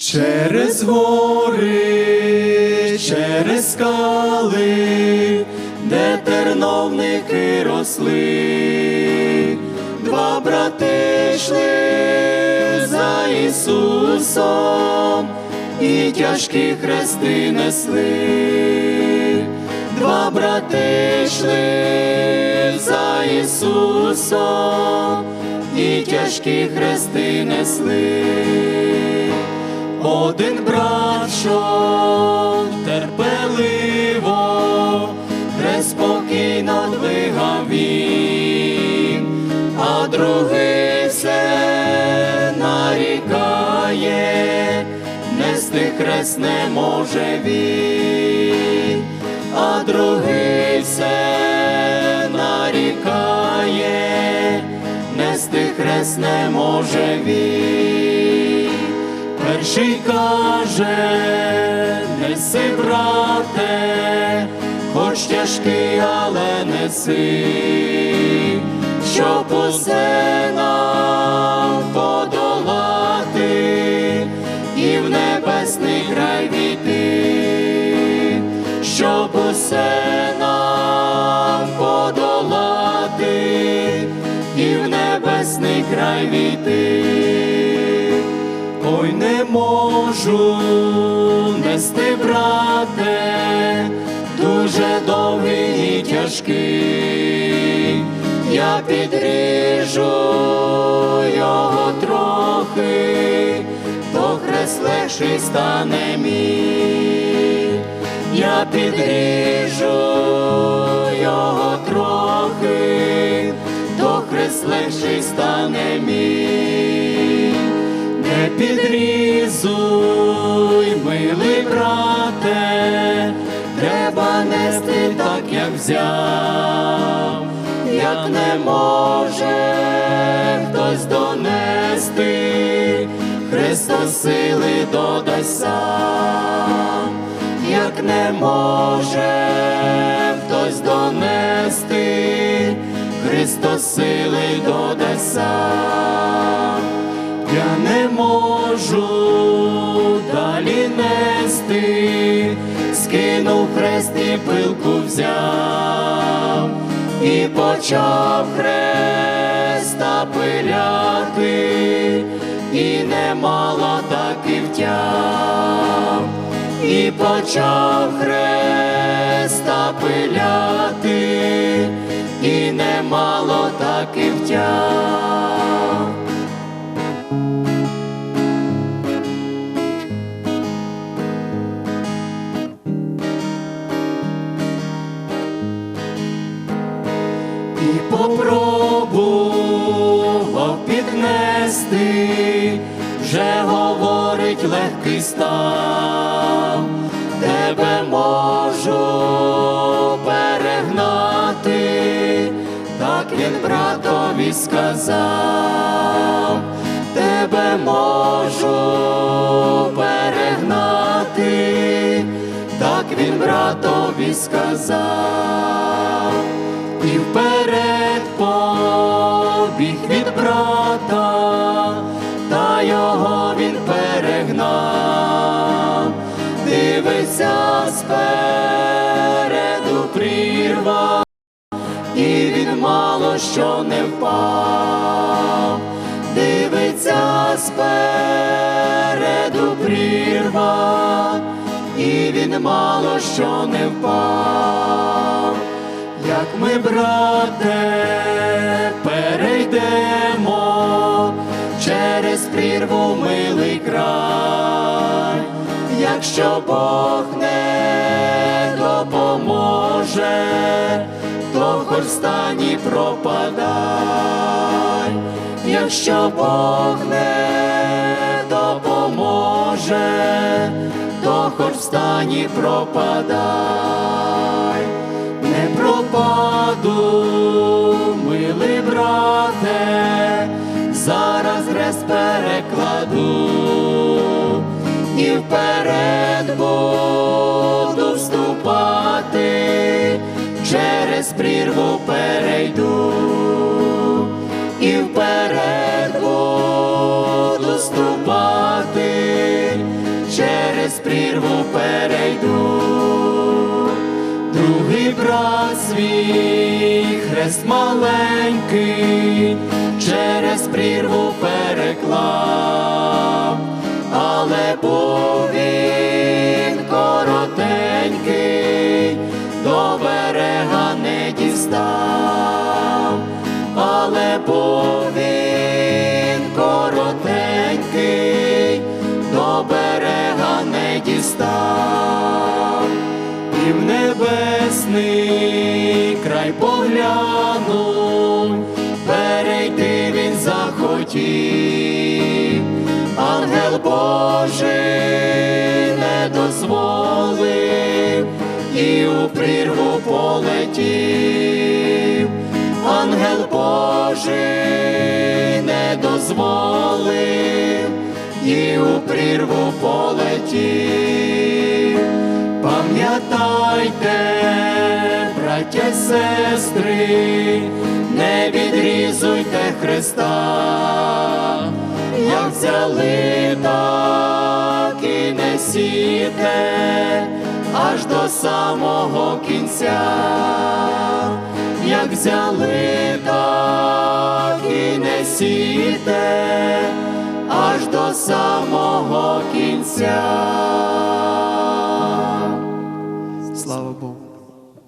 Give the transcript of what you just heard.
Через гори, через скали, де терновники росли, два брати йшли за Ісусом і тяжкі хрести несли, два брати йшли за Ісусом і тяжкі хрести несли. Один брат, що терпеливо, хрест спокійно двигав він, а другий все нарікає, нести хрест не може він, а другий все нарікає, нести хрест не може він. Перший каже, неси, брате, хоч тяжкий, але неси, щоб усе нам подолати і в небесний край війти, щоб усе нам подолати і в небесний край війти. Ой, не можу нести, брате, дуже довгий і тяжкий, я підріжу його трохи, то хрест легший стане мій, я підріжу його трохи, то хрест легший стане мій. Підрізуй, милий брате, треба нести так, як взяв, як не може хтось донести, Христос сили додасть сам, як не може хтось донести, Христос сили додасть сам. Я не можу далі нести, скинув хрест і пилку взяв, і почав хреста пиляти, і немало так і втяв, і почав хреста пиляти, і немало так і втяв. Піднести, вже говорить легкий став, тебе можу перегнати, так він братові сказав, тебе можу перегнати, так він братові сказав. І вперед побіг від брата, спереду прірва, і він мало що не впав, дивиться спереду прірва, і він мало що не впав. Як ми, брате, перейдемо через прірву милий край, якщо Бог не допоможе, то хоч встань пропадай, якщо Бог не допоможе, то хоч встань пропадай. Не пропаду, хрест маленький, через прірву переклав, але був він коротенький, до берега не дістав, але був він коротенький, до берега не дістав. І в небесний край поглянув, перейти він захотів, ангел Божий не дозволив і у прірву полетів, ангел Божий не дозволив і у прірву полетів. Пам'ятайте, браття й сестри, не відрізуйте Христа, як взяли, так і несіте аж до самого кінця, як взяли, так і несіте, аж до самого кінця.